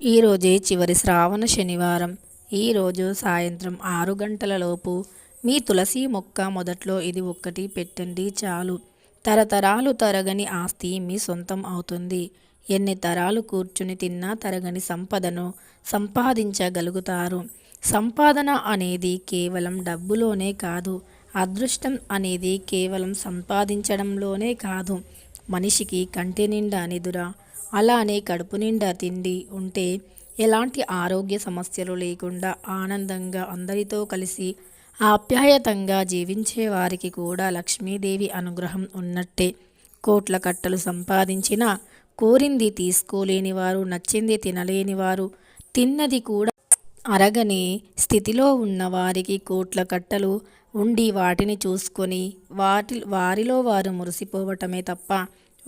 ఈరోజే చివరి శ్రావణ శనివారం. ఈరోజు సాయంత్రం ఆరు గంటలలోపు మీ తులసి మొక్క మొదట్లో ఇది ఒక్కటి పెట్టండి చాలు. తరతరాలు తరగని ఆస్తి మీ సొంతం అవుతుంది. ఎన్ని తరాలు కూర్చుని తిన్నా తరగని సంపదను సంపాదించగలుగుతారు. సంపాదన అనేది కేవలం డబ్బులోనే కాదు అదృష్టం అనేది కేవలం సంపాదించడంలోనే కాదు. మనిషికి కంటి నిండా నిదుర అలానే కడుపు నిండా తిండి ఉంటే ఎలాంటి ఆరోగ్య సమస్యలు లేకుండా ఆనందంగా అందరితో కలిసి ఆప్యాయతంగా జీవించే వారికి కూడా లక్ష్మీదేవి అనుగ్రహం ఉన్నట్టే. కోట్ల కట్టలు సంపాదించిన కోరింది తీసుకోలేని వారు నచ్చింది తినలేని వారు తిన్నది కూడా అరగని స్థితిలో ఉన్న వారికి కోట్ల కట్టలు ఉండి వాటిని చూసుకొని వాటి వారిలో వారు మురిసిపోవటమే తప్ప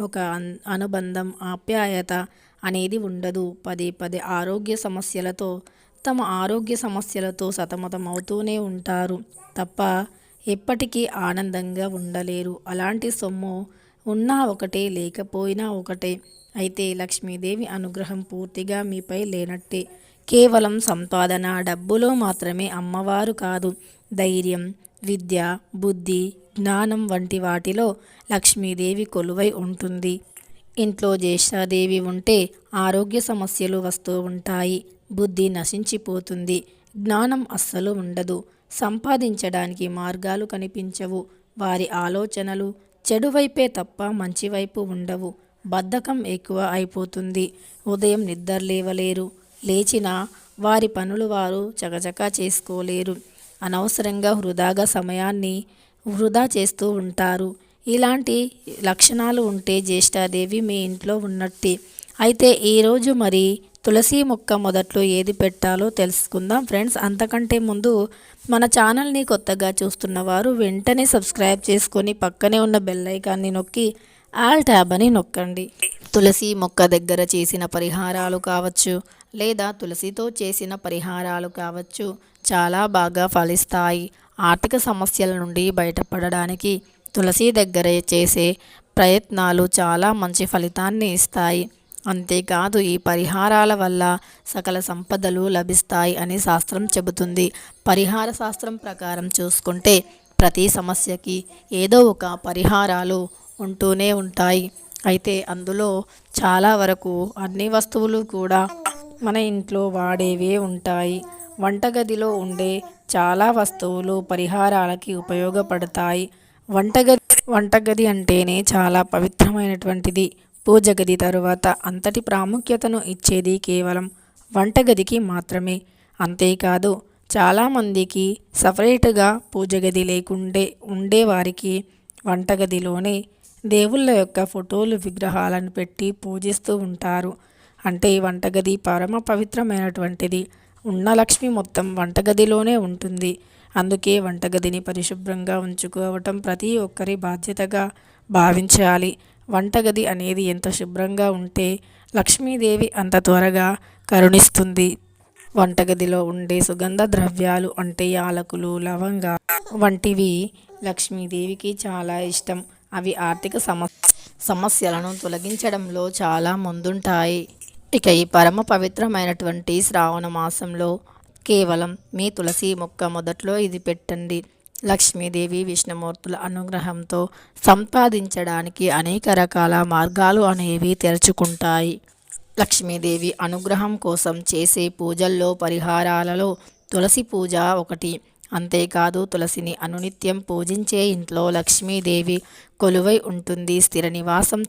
ఒక అనుబంధం ఆప్యాయత అనేది ఉండదు. పదే పదే ఆరోగ్య సమస్యలతో తమ ఆరోగ్య సమస్యలతో సతమతమవుతూనే ఉంటారు. తప్ప ఎప్పటికీ ఆనందంగా ఉండలేరు. అలాంటి సొమ్ము ఉన్నా ఒకటే లేకపోయినా ఒకటే. అయితే లక్ష్మీదేవి అనుగ్రహం పూర్తిగా మీపై లేనట్టే. కేవలం సంపాదన డబ్బులో మాత్రమే అమ్మవారు కాదు. ధైర్యం విద్య బుద్ధి జ్ఞానం వంటి వాటిలో లక్ష్మీదేవి కొలువై ఉంటుంది. ఇంట్లో జ్యేష్ఠాదేవి ఉంటే ఆరోగ్య సమస్యలు వస్తూ ఉంటాయి. బుద్ధి నశించిపోతుంది. జ్ఞానం అస్సలు ఉండదు. సంపాదించడానికి మార్గాలు కనిపించవు. వారి ఆలోచనలు చెడువైపే తప్ప మంచివైపు ఉండవు. బద్ధకం ఎక్కువ అయిపోతుంది. ఉదయం నిద్ర లేవలేరు. లేచినా వారి పనులు వారు చకచకా చేసుకోలేరు. అనవసరంగా వృధాగా సమయాన్ని వృధా చేస్తూ ఉంటారు. ఇలాంటి లక్షణాలు ఉంటే జ్యేష్ఠాదేవి మీ ఇంట్లో ఉన్నట్టే. అయితే ఈరోజు మరి తులసి మొక్క మొదట్లో ఏది పెట్టాలో తెలుసుకుందాం. ఫ్రెండ్స్ అంతకంటే ముందు మన ఛానల్ని కొత్తగా చూస్తున్న వారు వెంటనే సబ్స్క్రైబ్ చేసుకొని పక్కనే ఉన్న బెల్ ఐకాన్ని నొక్కి ఆల్ ట్యాబ్ అని నొక్కండి. తులసి మొక్క దగ్గర చేసిన పరిహారాలు కావచ్చు లేదా తులసితో చేసిన పరిహారాలు కావచ్చు చాలా బాగా ఫలిస్తాయి. ఆర్థిక సమస్యల నుండి బయటపడడానికి తులసి దగ్గర చేసే ప్రయత్నాలు చాలా మంచి ఫలితాన్ని ఇస్తాయి. అంతేకాదు ఈ పరిహారాల వల్ల సకల సంపదలు లభిస్తాయి అని శాస్త్రం చెబుతుంది. పరిహార శాస్త్రం ప్రకారం చూసుకుంటే ప్రతి సమస్యకి ఏదో ఒక పరిహారాలు ఉంటూనే ఉంటాయి. అయితే అందులో చాలా వరకు అన్ని వస్తువులు కూడా మన ఇంట్లో వాడేవే ఉంటాయి. వంటగదిలో ఉండే చాలా వస్తువులు పరిహారాలకి ఉపయోగపడతాయి. వంటగది వంటగది అంటేనే చాలా పవిత్రమైనటువంటిది. పూజగది తరువాత అంతటి ప్రాముఖ్యతను ఇచ్చేది కేవలం వంటగదికి మాత్రమే. అంతేకాదు చాలామందికి సపరేట్గా పూజగది లేకుండే ఉండేవారికి వంటగదిలోనే దేవుళ్ళ యొక్క ఫోటోలు విగ్రహాలను పెట్టి పూజిస్తూ ఉంటారు. అంటే వంటగది పరమ పవిత్రమైనటువంటిది. ఉన్న లక్ష్మి మొత్తం వంటగదిలోనే ఉంటుంది. అందుకే వంటగదిని పరిశుభ్రంగా ఉంచుకోవటం ప్రతి ఒక్కరి బాధ్యతగా భావించాలి. వంటగది అనేది ఎంత శుభ్రంగా ఉంటే లక్ష్మీదేవి అంత త్వరగా కరుణిస్తుంది. వంటగదిలో ఉండే సుగంధ ద్రవ్యాలు అంటే యాలకులు లవంగా వంటివి లక్ష్మీదేవికి చాలా ఇష్టం. అవి ఆర్థిక సమ సమస్యలను తొలగించడంలో చాలా ముందుంటాయి. ఇక ఈ పరమ పవిత్రమైనటువంటి శ్రావణ మాసంలో కేవలం మీ తులసి మొక్క మొదట్లో ఇది పెట్టండి. లక్ష్మీదేవి విష్ణుమూర్తుల అనుగ్రహంతో సంపాదించడానికి అనేక రకాల మార్గాలు అనేవి తెరుచుకుంటాయి. లక్ష్మీదేవి అనుగ్రహం కోసం చేసే పూజల్లో పరిహారాలలో తులసి పూజ ఒకటి. అంతేకాదు తులసిని అనునిత్యం పూజించే ఇంట్లో లక్ష్మీదేవి కొలువై ఉంటుంది స్థిర నివాసం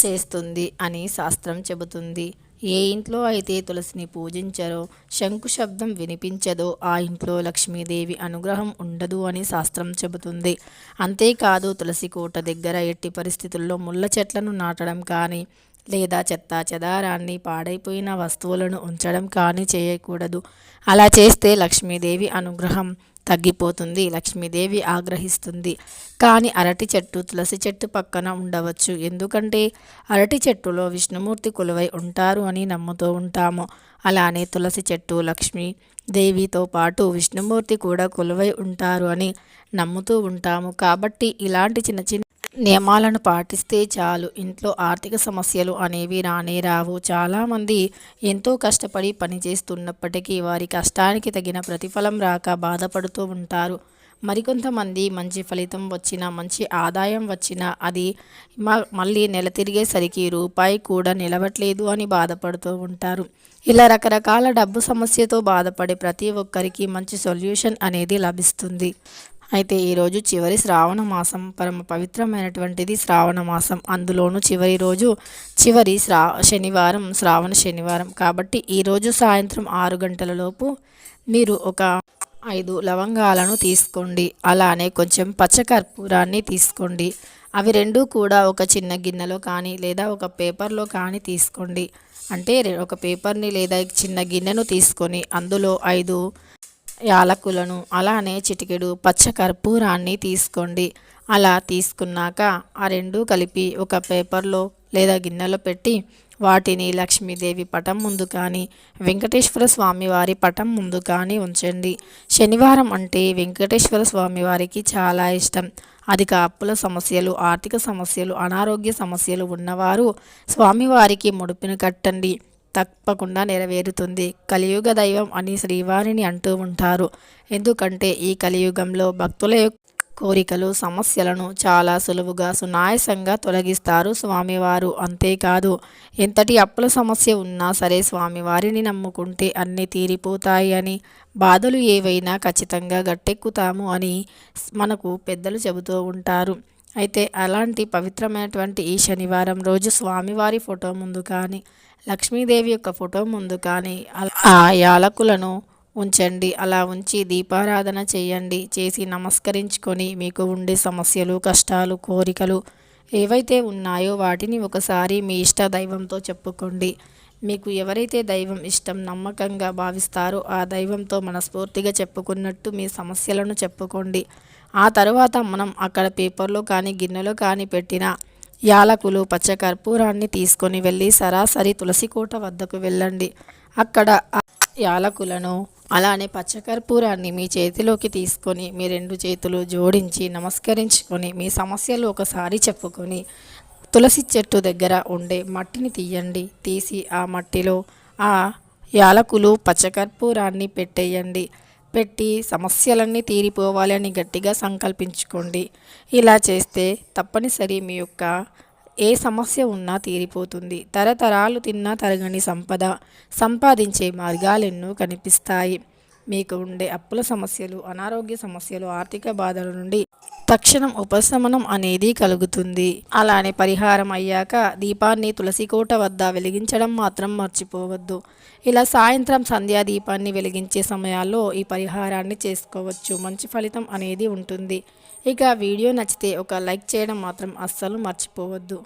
చేస్తుంది అని శాస్త్రం చెబుతుంది. ఏ ఇంట్లో అయితే తులసిని పూజించరో శంకు శబ్దం వినిపించదో ఆ ఇంట్లో లక్ష్మీదేవి అనుగ్రహం ఉండదు అని శాస్త్రం చెబుతుంది. అంతేకాదు తులసి కోట దగ్గర ఎట్టి పరిస్థితుల్లో ముళ్ళ చెట్లను నాటడం కానీ లేదా చెత్త చెదారాన్ని పాడైపోయిన వస్తువులను ఉంచడం కానీ చేయకూడదు. అలా చేస్తే లక్ష్మీదేవి అనుగ్రహం తగ్గిపోతుంది. లక్ష్మీదేవి ఆగ్రహిస్తుంది. కానీ అరటి చెట్టు తులసి చెట్టు పక్కన ఉండవచ్చు. ఎందుకంటే అరటి చెట్టులో విష్ణుమూర్తి కొలువై ఉంటారు అని నమ్ముతూ ఉంటాము. అలానే తులసి చెట్టు లక్ష్మి దేవితో పాటు విష్ణుమూర్తి కూడా కొలువై ఉంటారు అని నమ్ముతూ ఉంటాము. కాబట్టి ఇలాంటి చిన్న చిన్న నియమాలను పాటిస్తే చాలు. ఇంట్లో ఆర్థిక సమస్యలు అనేవి రానే రావు. చాలామంది ఎంతో కష్టపడి పనిచేస్తున్నప్పటికీ వారి కష్టానికి తగిన ప్రతిఫలం రాక బాధపడుతూ ఉంటారు. మరికొంతమంది మంచి ఫలితం వచ్చినా మంచి ఆదాయం వచ్చినా అది మళ్ళీ నెల తిరిగేసరికి రూపాయి కూడా నిలవట్లేదు అని బాధపడుతూ ఉంటారు. ఇలా రకరకాల డబ్బు సమస్యతో బాధపడే ప్రతి ఒక్కరికి మంచి సొల్యూషన్ అనేది లభిస్తుంది. అయితే ఈరోజు చివరి శ్రావణ మాసం పరమ పవిత్రమైనటువంటిది శ్రావణ మాసం. అందులోనూ చివరి రోజు చివరి శ్రా శనివారం శ్రావణ శనివారం. కాబట్టి ఈరోజు సాయంత్రం ఆరు గంటలలోపు మీరు ఒక ఐదు లవంగాలను తీసుకోండి. అలానే కొంచెం పచ్చకర్పూరాన్ని తీసుకోండి. అవి రెండు కూడా ఒక చిన్న గిన్నెలో కానీ లేదా ఒక పేపర్లో కానీ తీసుకోండి. అంటే ఒక పేపర్ని లేదా చిన్న గిన్నెను తీసుకొని అందులో ఐదు యాలకులను అలానే చిటికెడు పచ్చకర్పూరాన్ని తీసుకోండి. అలా తీసుకున్నాక ఆ రెండు కలిపి ఒక పేపర్లో లేదా గిన్నెలో పెట్టి వాటిని లక్ష్మీదేవి పటం ముందు కానీ వెంకటేశ్వర స్వామివారి పటం ముందు కానీ ఉంచండి. శనివారం అంటే వెంకటేశ్వర స్వామివారికి చాలా ఇష్టం. అధిక అప్పుల సమస్యలు ఆర్థిక సమస్యలు అనారోగ్య సమస్యలు ఉన్నవారు స్వామివారికి ముడుపును కట్టండి. తప్పకుండా నెరవేరుతుంది. కలియుగ దైవం అని శ్రీవారిని అంటూ ఉంటారు. ఎందుకంటే ఈ కలియుగంలో భక్తుల కోరికలు సమస్యలను చాలా సులువుగా సునాయసంగా తొలగిస్తారు స్వామివారు. అంతేకాదు ఎంతటి అప్పుల సమస్య ఉన్నా సరే స్వామివారిని నమ్ముకుంటే అన్నీ తీరిపోతాయి అని బాధలు ఏవైనా ఖచ్చితంగా గట్టెక్కుతాము అని మనకు పెద్దలు చెబుతూ ఉంటారు. అయితే అలాంటి పవిత్రమైనటువంటి ఈ శనివారం రోజు స్వామివారి ఫోటో ముందు కానీ లక్ష్మీదేవి యొక్క ఫోటో ముందు కానీ ఆ యాలకులను ఉంచండి. అలా ఉంచి దీపారాధన చేయండి. చేసి నమస్కరించుకొని మీకు ఉండే సమస్యలు కష్టాలు కోరికలు ఏవైతే ఉన్నాయో వాటిని ఒకసారి మీ ఇష్ట దైవంతో చెప్పుకోండి. మీకు ఎవరైతే దైవం ఇష్టం నమ్మకంగా భావిస్తారో ఆ దైవంతో మనస్ఫూర్తిగా చెప్పుకున్నట్టు మీ సమస్యలను చెప్పుకోండి. ఆ తర్వాత మనం అక్కడ పేపర్లో కానీ గిన్నెలో కానీ పెట్టిన యాలకులు పచ్చకర్పూరాన్ని తీసుకొని వెళ్ళి సరాసరి తులసికోట వద్దకు వెళ్ళండి. అక్కడ యాలకులను అలానే పచ్చకర్పూరాన్ని మీ చేతిలోకి తీసుకొని మీ రెండు చేతులు జోడించి నమస్కరించుకొని మీ సమస్యలు ఒకసారి చెప్పుకొని తులసి చెట్టు దగ్గర ఉండే మట్టిని తీయండి. తీసి ఆ మట్టిలో ఆ యాలకులు పచ్చకర్పూరాన్ని పెట్టేయండి. పెట్టి సమస్యలన్నీ తీరిపోవాలి అని గట్టిగా సంకల్పించుకోండి. ఇలా చేస్తే తప్పనిసరి మీ యొక్క ఏ సమస్య ఉన్నా తీరిపోతుంది. తరతరాలు తిన్నా తరగని సంపద సంపాదించే మార్గాలెన్నో కనిపిస్తాయి. మీకు ఉండే అప్పుల సమస్యలు అనారోగ్య సమస్యలు ఆర్థిక బాధల నుండి తక్షణం ఉపశమనం అనేది కలుగుతుంది. అలానే పరిహారం అయ్యాక దీపాన్ని తులసికోట వద్ద వెలిగించడం మాత్రం మర్చిపోవద్దు. ఇలా సాయంత్రం సంధ్యా దీపాన్ని వెలిగించే సమయాల్లో ఈ పరిహారాన్ని చేసుకోవచ్చు. మంచి ఫలితం అనేది ఉంటుంది. ఇక వీడియో నచ్చితే ఒక లైక్ చేయడం మాత్రం అస్సలు మర్చిపోవద్దు.